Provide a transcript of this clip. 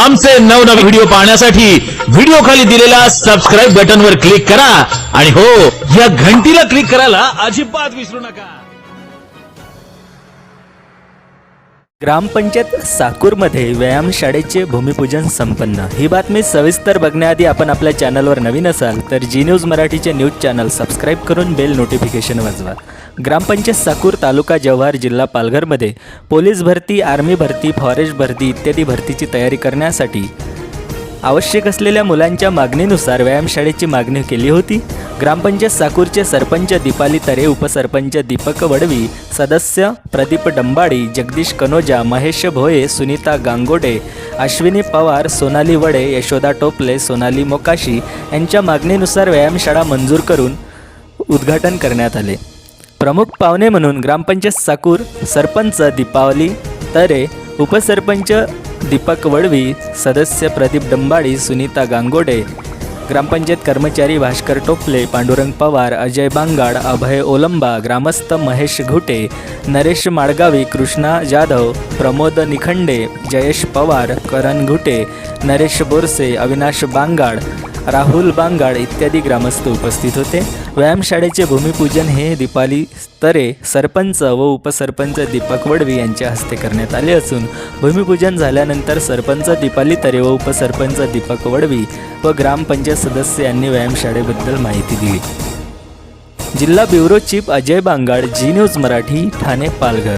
आमचे नवनवे व्हिडिओ पाहण्यासाठी व्हिडिओ खाली दिलेल्या सबस्क्राईब बटनवर क्लिक करा. आणि हो या घंटीला क्लिक करायला अजिबात विसरू नका. ग्रामपंचायत साकूरमध्ये व्यायामशाळेचे भूमिपूजन संपन्न. ही बातमी सविस्तर बघण्याआधी आपण आपल्या चॅनलवर नवीन असाल तर जी न्यूज मराठीचे न्यूज चॅनल सबस्क्राईब करून बेल नोटिफिकेशन वाजवा. ग्रामपंचायत साकूर तालुका जव्हार जिल्हा पालघरमध्ये पोलीस भरती आर्मी भरती फॉरेस्ट भरती इत्यादी भरतीची तयारी करण्यासाठी आवश्यक असलेल्या मुलांच्या मागणीनुसार व्यायामशाळेची मागणी केली होती. ग्रामपंचायत साकूरचे सरपंच दीपाली तरे उपसरपंच दीपक वडवी सदस्य प्रदीप डंबाडी जगदीश कनोजा महेश भोये सुनीता गांगोडे अश्विनी पवार सोनाली वडे यशोदा टोपले सोनाली मोकाशी यांच्या मागणीनुसार व्यायामशाळा मंजूर करून उद्घाटन करण्यात आले. प्रमुख पाहुणे म्हणून ग्रामपंचायत साकूर सरपंच दीपावली तरे उपसरपंच दीपक वडवी सदस्य प्रदीप डंबाडी सुनीता गांगोडे ग्रामपंचायत कर्मचारी भास्कर टोपले पांडुरंग पवार अजय बांगाड अभय ओलंबा ग्रामस्थ महेश घुटे नरेश माडगावी कृष्णा जाधव प्रमोद निखंडे जयेश पवार करण घुटे नरेश बोरसे अविनाश बांगाड राहुल बांगाड इत्यादी ग्रामस्थ उपस्थित होते. व्यायामशाळेचे भूमिपूजन हे दीपाली तरे सरपंच व उपसरपंच दीपक वडवी यांच्या हस्ते करण्यात आले असून भूमिपूजन झाल्यानंतर सरपंच दीपाली तरे व उपसरपंच दीपक वडवी व ग्रामपंचायत सदस्य यांनी व्यायामशाळेबद्दल माहिती दिली. जिल्हा bureau chief Ajay Bangad Zee news Marathi Thane Palghar.